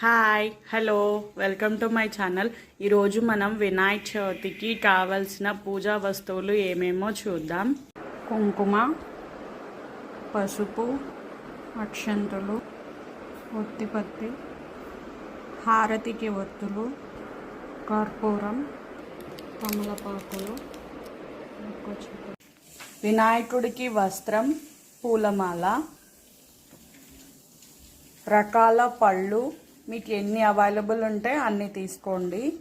Hi hello welcome to my channel ఈరోజు మనం వినాయక చవితికి కావలసిన పూజా వస్తువులు ఏమేమో చూద్దాం. కుంకుమ పసుపు అక్షంతులు ఒత్తిపత్తి హారతికి ఒత్తులు కర్పూరం కమలపాకులు వినాయకుడికి వస్త్రం పూలమాల రకాల పళ్ళు మీకు ఎన్ని అవైలబుల్ ఉంటే అన్ని తీసుకోండి.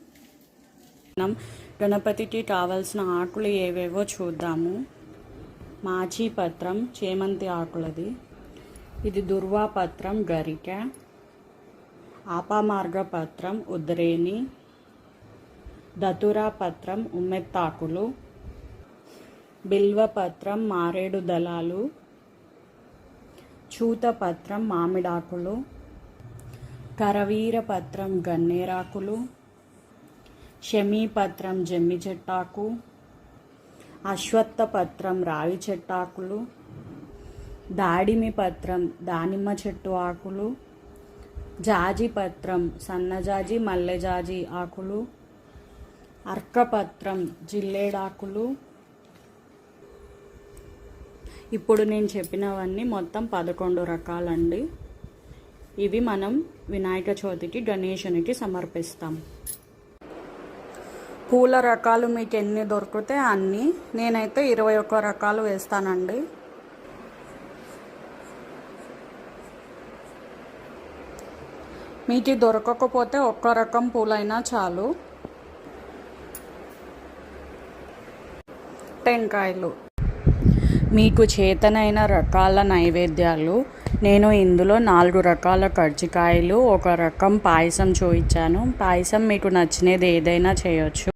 మనం గణపతికి కావాల్సిన ఆకులు ఏవేవో చూద్దాము. మాచి పత్రం చేమంతి ఆకులది. ఇది దుర్వా పత్రం గరిక. ఆపామార్గ పత్రం ఉద్రేని. దతురా పత్రం ఉమ్మెత్తాకులు. బిల్వపత్రం మారేడు దళాలు. చూతపత్రం మామిడాకులు. కరవీరపత్రం గన్నేరాకులు శమీపత్రం జమ్మి చెట్టాకు అశ్వత్థపత్రం రావి చెట్టాకులు దాడిమి పత్రం దానిమ్మ చెట్టు ఆకులు జాజి పత్రం సన్నజాజి మల్లెజాజి ఆకులు అర్కపత్రం జిల్లేడాకులు. ఇప్పుడు నేను చెప్పినవన్నీ మొత్తం పదకొండు రకాలండి. ఇవి మనం వినాయక చవితికి గణేశునికి సమర్పిస్తాం. పూల రకాలు మీకు ఎన్ని దొరికితే అన్నీ. నేనైతే ఇరవై ఒక్క రకాలు వేస్తానండి. మీకు దొరకకపోతే ఒక్క రకం పూలైనా చాలు. టెంకాయలు. మీకు చేతనైన రకాల నైవేద్యాలు నేను ఇందులో నాలుగు రకాల కర్జికాయలు ఒక రకం పాయసం చూపించాను పాయసం మీకు నచ్చినది ఏదైనా చేయొచ్చు.